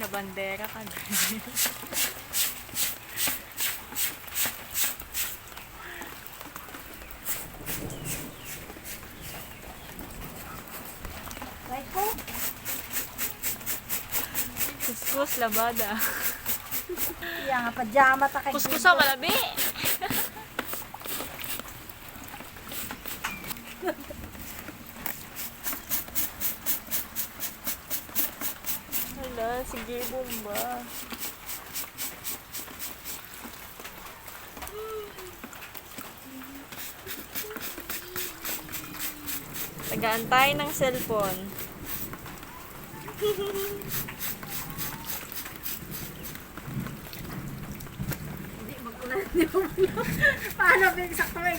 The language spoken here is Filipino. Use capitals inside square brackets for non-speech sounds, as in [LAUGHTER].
Ka na. Right po? Kuskus, labada. Iya nga, pajama ta kay Kuskus sa malabi. [LAUGHS] Hala, sige bomba. Tagaantay ng cellphone. Hindi, mag-ulan di ulan. [LAUGHS] Paano ba yung sakto may